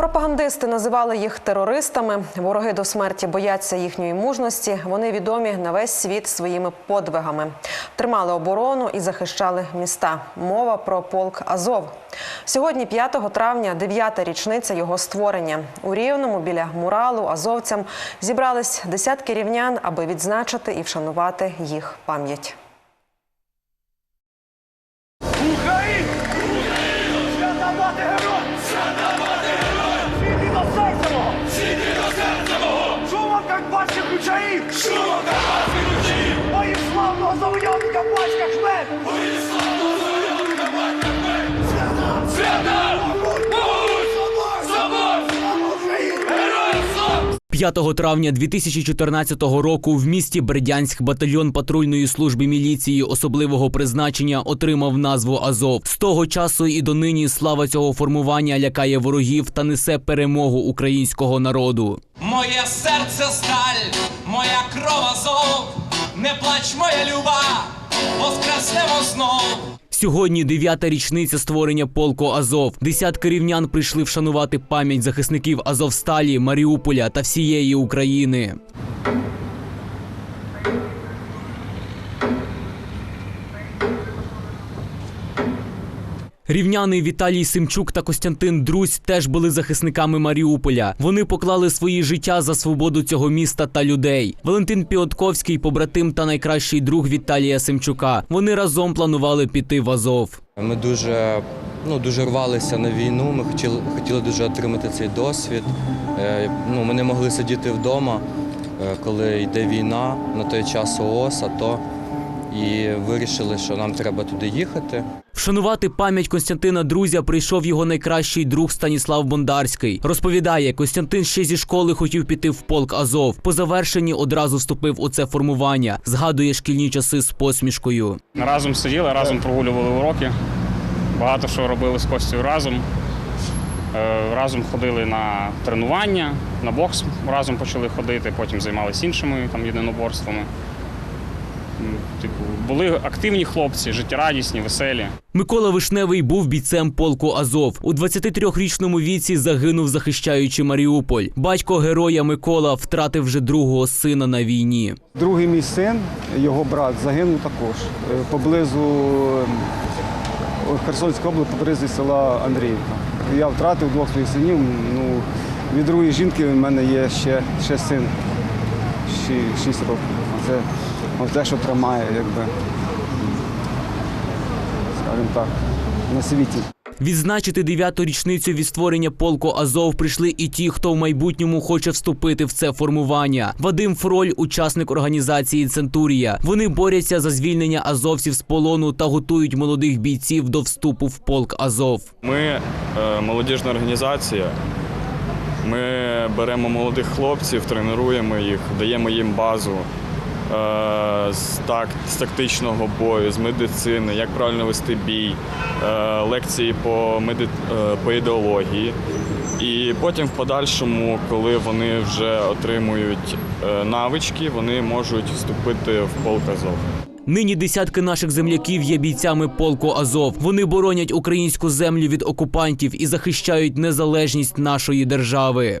Пропагандисти називали їх терористами. Вороги до смерті бояться їхньої мужності. Вони відомі на весь світ своїми подвигами. Тримали оборону і захищали міста. Мова про полк Азов. Сьогодні, 5 травня, 9-та річниця його створення. У Рівному біля муралу азовцям зібрались десятки рівнян, аби відзначити і вшанувати їх пам'ять. Україна! До серця мого! Світи до серця мого! Шумом карпатських ключаїв! Шумом карпатських ключаїв! Моїм славного завойовника батька 5 травня 2014 року в місті Бердянськ батальйон патрульної служби міліції особливого призначення отримав назву Азов. З того часу і донині слава цього формування лякає ворогів та несе перемогу українського народу. Моє серце сталь, моя кров азов, не плач, моя люба, воскреснемо знов. Сьогодні дев'ята річниця створення полку Азов. Десятки рівнян прийшли вшанувати пам'ять захисників Азовсталі, Маріуполя та всієї України. Рівняни Віталій Симчук та Костянтин Друзь теж були захисниками Маріуполя. Вони поклали свої життя за свободу цього міста та людей. Валентин Піотковський, побратим та найкращий друг Віталія Симчука. Вони разом планували піти в Азов. Ми дуже, ну, дуже рвалися на війну, ми хотіли, хотіли дуже отримати цей досвід. Е, ну, ми не могли сидіти вдома, е, коли йде війна, на той час ООС, АТО. І вирішили, що нам треба туди їхати. Вшанувати пам'ять Костянтина Друзя прийшов його найкращий друг Станіслав Бондарський. Розповідає, Костянтин ще зі школи хотів піти в полк Азов. По завершенні одразу вступив у це формування. Згадує шкільні часи з посмішкою. Разом сиділи, разом прогулювали уроки. Багато що робили з Костю разом. Е, Разом ходили на тренування, на бокс разом почали ходити, потім займалися іншими там, єдиноборствами. М, Типу, були активні хлопці, життєрадісні, веселі. Микола Вишневий був бійцем полку Азов. У 23-річному віці загинув, захищаючи Маріуполь. Батько героя Микола втратив вже другого сина на війні. Другий мій син, його брат, загинув також е, поблизу е, Херсонської області, поблизу села Андріївка. Я втратив двох своїх синів. Ну, від другої жінки в мене є ще, ще син, Ші- шість років. Це ось те, що тримає, якби, скажімо так, на світі. Відзначити дев'яту річницю від створення полку Азов прийшли і ті, хто в майбутньому хоче вступити в це формування. Вадим Фроль, учасник організації Центурія. Вони борються за звільнення азовців з полону та готують молодих бійців до вступу в полк Азов. Ми е, молодіжна організація. Ми беремо молодих хлопців, тренуємо їх, даємо їм базу з, так, з тактичного бою, з медицини, як правильно вести бій, е, лекції по, меди, е, по ідеології. І потім в подальшому, коли вони вже отримують е, навички, вони можуть вступити в полк Азов. Нині десятки наших земляків є бійцями полку Азов. Вони боронять українську землю від окупантів і захищають незалежність нашої держави.